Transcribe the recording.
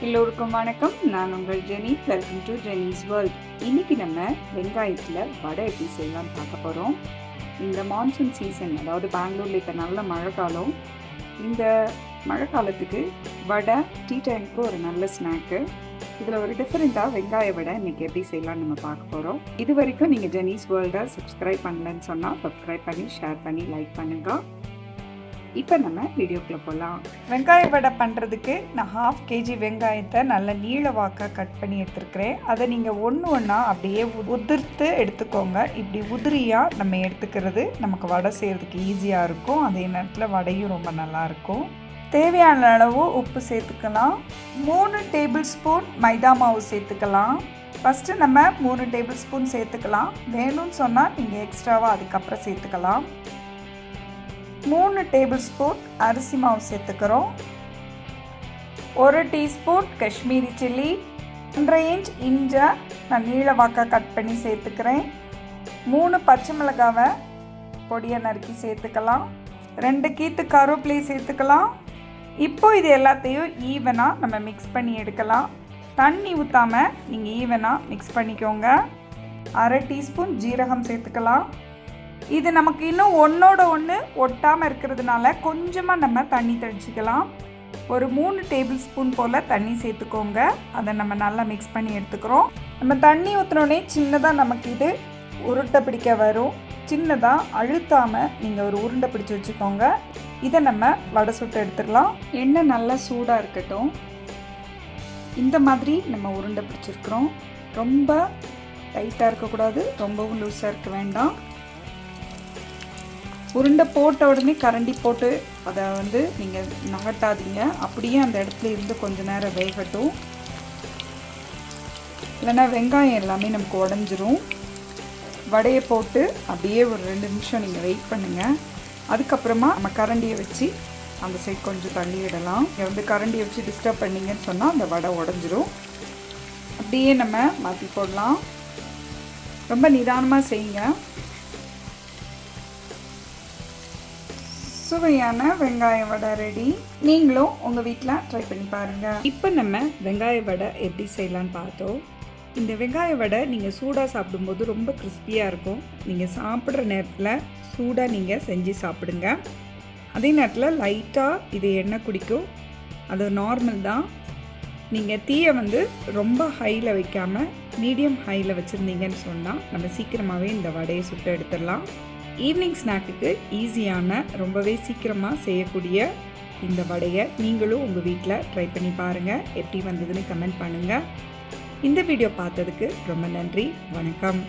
எல்லோருக்கும் வணக்கம். நான் உங்கள் Jeni. Welcome to Jeni's world இன்னைக்கு நம்ம வெங்காயத்தில் வடை எப்படி செய்யலாம்னு பார்க்க போகிறோம் இந்த மான்சூன் சீசன் அதாவது பெங்களூரில் இப்போ நல்ல மழை காலம் இந்த மழை காலத்துக்கு வடை டீ டைமுக்கு ஒரு நல்ல ஸ்நாக்கு இதில் ஒரு டிஃப்ரெண்ட்டாக வெங்காய வடை இன்னைக்கு எப்படி செய்யலாம்னு நம்ம பார்க்க போகிறோம் இது வரைக்கும் நீங்கள் ஜெனிஸ் வேர்ல்டை சப்ஸ்கிரைப் பண்ணலன்னு சொன்னால் சப்ஸ்கிரைப் பண்ணி ஷேர் பண்ணி லைக் பண்ணுங்கள் இப்போ நம்ம வீடியோக்குள்ளே போகலாம். வெங்காய வடை பண்ணுறதுக்கு நான் ஹாஃப் கேஜி வெங்காயத்தை நல்ல நீள வாக்காக கட் பண்ணி எடுத்துருக்கிறேன். அதை நீங்கள் ஒன்று ஒன்றா அப்படியே உ- உதிர்த்து எடுத்துக்கோங்க. இப்படி உதிரியாக நம்ம எடுத்துக்கிறது நமக்கு வடை செய்கிறதுக்கு ஈஸியாக இருக்கும். அதே நேரத்தில் வடையும் ரொம்ப நல்லாயிருக்கும் தேவையான அளவு உப்பு சேர்த்துக்கலாம். மூணு டேபிள் ஸ்பூன் மைதா மாவு சேர்த்துக்கலாம். ஃபஸ்ட்டு நம்ம மூணு டேபிள் ஸ்பூன் சேர்த்துக்கலாம். வேணும்னு சொன்னால் நீங்கள் எக்ஸ்ட்ராவாக அதுக்கப்புறம் சேர்த்துக்கலாம். மூணு டேபிள் ஸ்பூன் அரிசி மாவு சேர்த்துக்கிறோம். ஒரு டீஸ்பூன் காஷ்மீரி சில்லி ஒன்றரை இன்ச் இஞ்சை நான் நீள வாக்காக கட் பண்ணி சேர்த்துக்கிறேன். மூணு பச்சை மிளகாவை பொடியை நறுக்கி சேர்த்துக்கலாம். ரெண்டு கீத்து கருவேப்பிலை சேர்த்துக்கலாம். இப்போ இது எல்லாத்தையும் ஈவனாக நம்ம மிக்ஸ் பண்ணி எடுக்கலாம். தண்ணி ஊற்றாமல் நீங்கள் ஈவனாக மிக்ஸ் பண்ணிக்கோங்க. அரை டீஸ்பூன் ஜீரகம் சேர்த்துக்கலாம். இது நமக்கு இன்னும் ஒன்றோட ஒன்று ஒட்டாமல் இருக்கிறதுனால கொஞ்சமாக நம்ம தண்ணி தெளிச்சிக்கலாம். ஒரு மூணு டேபிள் ஸ்பூன் போல் தண்ணி சேர்த்துக்கோங்க. அதை நம்ம நல்லா மிக்ஸ் பண்ணி எடுத்துக்கிறோம். நம்ம தண்ணி ஊற்றினோடனே சின்னதாக நமக்கு இது உருட்டை பிடிக்க வரும். சின்னதாக அழுத்தாமல் நீங்கள் ஒரு உருண்டை பிடிச்சி வச்சுக்கோங்க. இதை நம்ம வடை சுட்டு எடுத்துக்கலாம் எண்ணெய் நல்லா சூடாக இருக்கட்டும். இந்த மாதிரி நம்ம உருண்டை பிடிச்சிருக்கிறோம். ரொம்ப டைட்டாக இருக்கக்கூடாது. ரொம்பவும் லூஸாக இருக்க வேண்டாம். உருண்டை போட்ட உடனே கரண்டி போட்டு அதை வந்து நீங்கள் நகட்டாதீங்க அப்படியே அந்த இடத்துல இருந்து கொஞ்ச நேரம் வேகட்டும். இல்லைன்னா வெங்காயம் எல்லாமே நமக்கு உடஞ்சிரும். வடையை போட்டு அப்படியே ஒரு ரெண்டு நிமிஷம் நீங்கள் வெயிட் பண்ணுங்கள் அதுக்கப்புறமா நம்ம கரண்டியை வச்சு அந்த சைட் கொஞ்சம் தள்ளி விடலாம். இங்கே வந்து கரண்டியை வச்சு டிஸ்டர்ப் பண்ணீங்கன்னு சொன்னால் அந்த வடை உடஞ்சிரும். அப்படியே நம்ம மாற்றி போடலாம். ரொம்ப நிதானமாக செய்யுங்க. சுவையான வெங்காய வடை ரெடி நீங்களும் உங்கள் வீட்டில் ட்ரை பண்ணி பாருங்கள் இப்போ நம்ம வெங்காய வடை எப்படி செய்யலான்னு பார்த்தோம். இந்த வெங்காய வடை நீங்கள் சூடாக சாப்பிடும்போது ரொம்ப கிறிஸ்பியாக இருக்கும். நீங்கள் சாப்பிட்ற நேரத்தில் சூடாக நீங்கள் செஞ்சு சாப்பிடுங்க. அதே நேரத்தில் லைட்டாக இது எண்ணெய் குடிக்கும். அது நார்மல் தான். நீங்கள் தீயை வந்து ரொம்ப ஹையில் வைக்காமல் மீடியம் ஹையில் வச்சுருந்தீங்கன்னு சொன்னால் நம்ம சீக்கிரமாகவே இந்த வடையை சுட்டு எடுத்துடலாம். ஈவினிங் ஸ்நாக்குக்கு ஈஸியான ரொம்பவே சீக்கிரமாக செய்யக்கூடிய இந்த வடையை நீங்களும் உங்கள் வீட்டில் ட்ரை பண்ணி பாருங்கள் எப்படி வந்ததுன்னு கமெண்ட் பண்ணுங்கள் இந்த வீடியோ பார்த்ததுக்கு ரொம்ப நன்றி. வணக்கம்.